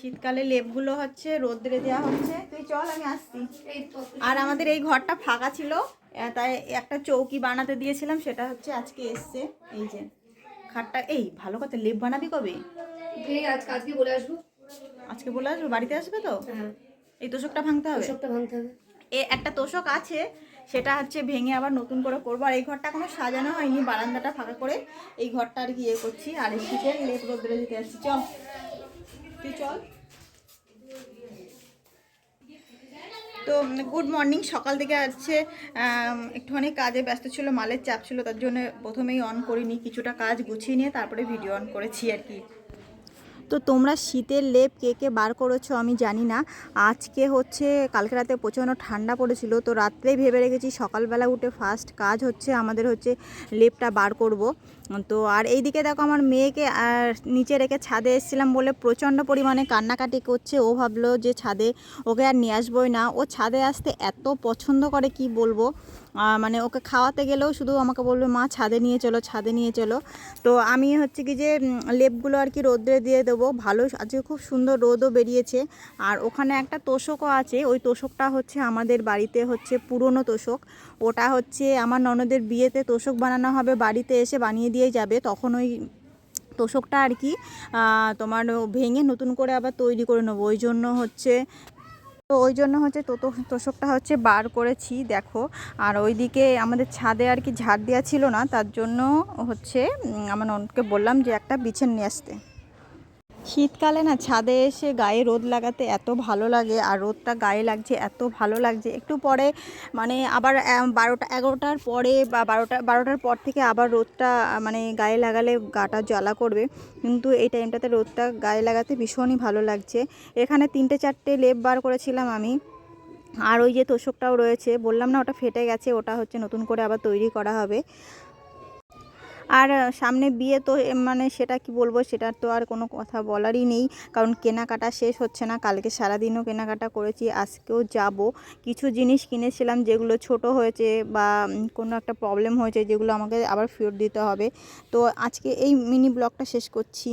শীতকালে লেপগুলো হচ্ছে রোদ্রে দেওয়া হচ্ছে। তুই চল আমি আসছি। আর আমাদের এই ঘরটা ফাঁকা ছিল তাই একটা চৌকি বানাতে দিয়েছিলাম সেটা হচ্ছে আজকে এসছে। এই যে খাটটা এই ভালো কথা লেপ বানাবি কবে? আজকে বলে আসব। আজকে বলে আসবে? বাড়িতে আসবে তো? হ্যাঁ। এই তোষকটা ভাঙতে হবে? ভাঙতে হবে। এ একটা তোষক আছে সেটা হচ্ছে ভেঙে আবার নতুন করে করব। আর এই ঘরটা এখনও সাজানো হয়নি বারান্দাটা ফাঁকা করে। এই ঘরটা আর কি ইয়ে করছি আর এই শীতের লেপ রোদ্রে দিতে আসছি। চল। তুই চল। তো গুড মর্নিং সকাল থেকে আসছে একটুখানি কাজে ব্যস্ত ছিল, মালের চাপ ছিল, তার জন্য প্রথমেই অন করিনি, কিছুটা কাজ গুছিয়ে নিয়ে তারপরে ভিডিও অন করেছি আর কি। তো তোমরা শীতের লেপ কে কে বার করেছ আমি জানি না। আজকে হচ্ছে, কালকে রাতে প্রচণ্ড ঠান্ডা পড়েছিল, তো রাত্রেই ভেবে রেখেছি সকালবেলা উঠে ফার্স্ট কাজ হচ্ছে আমাদের হচ্ছে লেপটা বার করব। তো আর এইদিকে দেখো আমার মেয়েকে আর নিচে রেখে ছাদে এসেছিলাম বলে প্রচণ্ড পরিমাণে কান্নাকাটি করছে। ও ভাবলো যে ছাদে ওকে আর নিয়ে আসবোই না। ও ছাদে আসতে এত পছন্দ করে কি বলব? মানে ওকে খাওয়াতে গেলেও শুধু আমাকে বলবে, মা, ছাদে নিয়ে চলো, ছাদে নিয়ে চলো। তো আমি হচ্ছে কি যে লেপগুলো আর কি রোদ্রে দিয়ে দেবো। ভালো আজকে খুব সুন্দর রোদও বেরিয়েছে। আর ওখানে একটা তোষকও আছে। ওই তোষকটা হচ্ছে আমাদের বাড়িতে হচ্ছে পুরনো তোষক। ওটা হচ্ছে আমার ননদের বিয়েতে তোষক বানানো হবে। বাড়িতে এসে বানিয়ে দিয়ে যাবে, তখন ওই তোষকটা আর কি তোমার ভেঙে নতুন করে আবার তৈরি করে নেব। ওই জন্য হচ্ছে, তো ওই জন্য হচ্ছে তো তোষকটা হচ্ছে বার করেছি, দেখো। আর ওইদিকে আমাদের ছাদে আর কি ঝাড় দেওয়া ছিল না, তার জন্য হচ্ছে আমার ননদকে বললাম যে একটা বিছেন নিয়ে আসতে। শীতকালে না ছাদে এসে গায়ে রোদ লাগাতে এত ভালো লাগে আর রোদটা গায়ে লাগছে, এত ভালো লাগছে। একটু পরে মানে আবার বারোটা, এগারোটার পরে বা বারোটা, বারোটার পর থেকে আবার রোদটা মানে গায়ে লাগালে গাটা জ্বালা করবে। কিন্তু এই টাইমটাতে রোদটা গায়ে লাগাতে ভীষণই ভালো লাগছে। এখানে তিনটে, চারটে লেপ বার করেছিলাম আমি। আর ওই যে তোষকটাও রয়েছে, বললাম না ওটা ফেটে গেছে, ওটা হচ্ছে নতুন করে আবার তৈরি করা হবে। আর সামনে বিয়ে তো মানে সেটা কি বলব সেটার তো আর কোনো কথা বলারই নেই। কারণ কেনাকাটা শেষ হচ্ছে না, কালকে সারাদিনও কেনাকাটা করেছি, আজকেও যাব। কিছু জিনিস কিনেছিলাম যেগুলো ছোট হয়েছে বা কোনো একটা প্রবলেম হয়েছে যেগুলো আমাকে আবার ফেরত দিতে হবে। তো আজকে এই মিনি ব্লগটা শেষ করছি।